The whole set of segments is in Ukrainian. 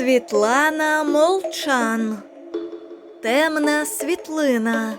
Світлана Молчан. Темна світлина.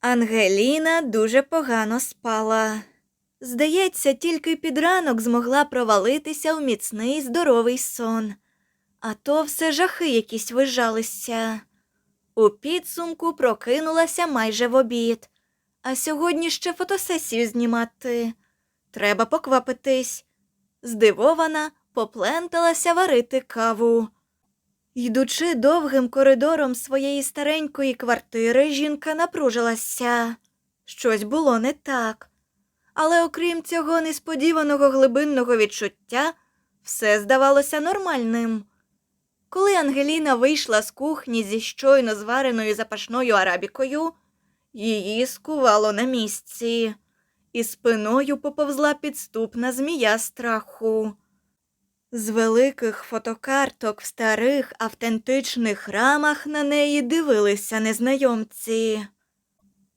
Ангеліна дуже погано спала. Здається, тільки під ранок змогла провалитися в міцний здоровий сон. А то все жахи якісь вижалися. У підсумку прокинулася майже в обід. А сьогодні ще фотосесію знімати. Треба поквапитись. Здивована, попленталася варити каву. Йдучи довгим коридором своєї старенької квартири, жінка напружилася. Щось було не так. Але окрім цього несподіваного глибинного відчуття, все здавалося нормальним. Коли Ангеліна вийшла з кухні зі щойно звареною запашною арабікою, її скувало на місці, і спиною поповзла підступна змія страху. З великих фотокарток в старих автентичних рамах на неї дивилися незнайомці.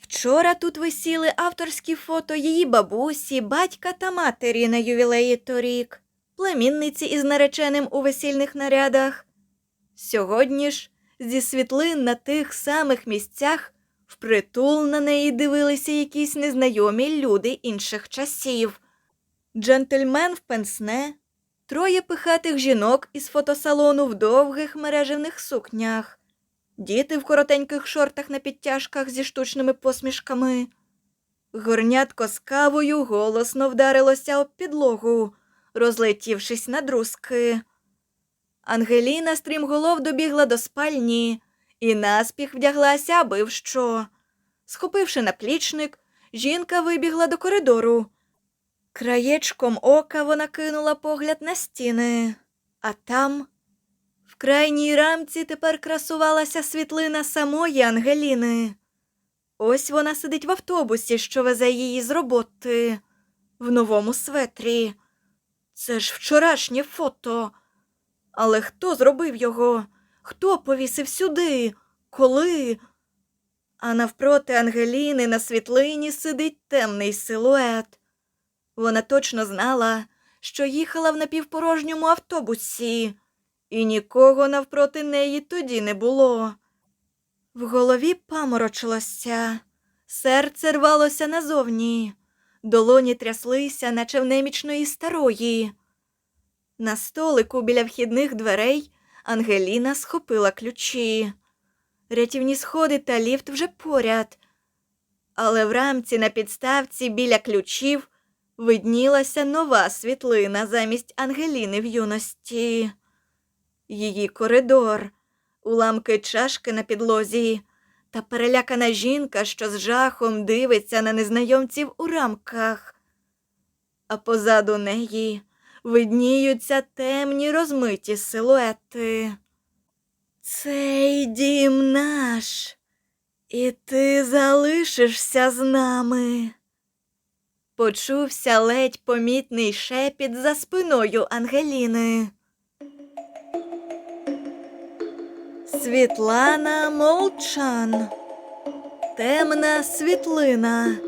Вчора тут висіли авторські фото її бабусі, батька та матері на ювілеї торік, племінниці із нареченим у весільних нарядах. Сьогодні ж зі світлин на тих самих місцях впритул на неї дивилися якісь незнайомі люди інших часів. Джентльмен в пенсне, троє пихатих жінок із фотосалону в довгих мережевних сукнях, діти в коротеньких шортах на підтяжках зі штучними посмішками. Горнятко з кавою голосно вдарилося об підлогу, розлетівшись на друзки. Ангеліна стрімголов добігла до спальні і наспіх вдяглася, аби в що. Схопивши наплічник, жінка вибігла до коридору. Краєчком ока вона кинула погляд на стіни, а там, в крайній рамці, тепер красувалася світлина самої Ангеліни. Ось вона сидить в автобусі, що везе її з роботи, в новому светрі. Це ж вчорашнє фото. Але хто зробив його? Хто повісив сюди? Коли? А навпроти Ангеліни на світлині сидить темний силует. Вона точно знала, що їхала в напівпорожньому автобусі, і нікого навпроти неї тоді не було. В голові паморочилося, серце рвалося назовні, долоні тряслися, наче в немічної старої. На столику біля вхідних дверей Ангеліна схопила ключі. Рятівні сходи та ліфт вже поряд. Але в рамці на підставці біля ключів виднілася нова світлина замість Ангеліни в юності. Її коридор, уламки чашки на підлозі та перелякана жінка, що з жахом дивиться на незнайомців у рамках. А позаду неї видніються темні розмиті силуети. Цей дім наш, і ти залишишся з нами. Почувся ледь помітний шепіт за спиною Ангеліни. Світлана Молчан. Темна світлина.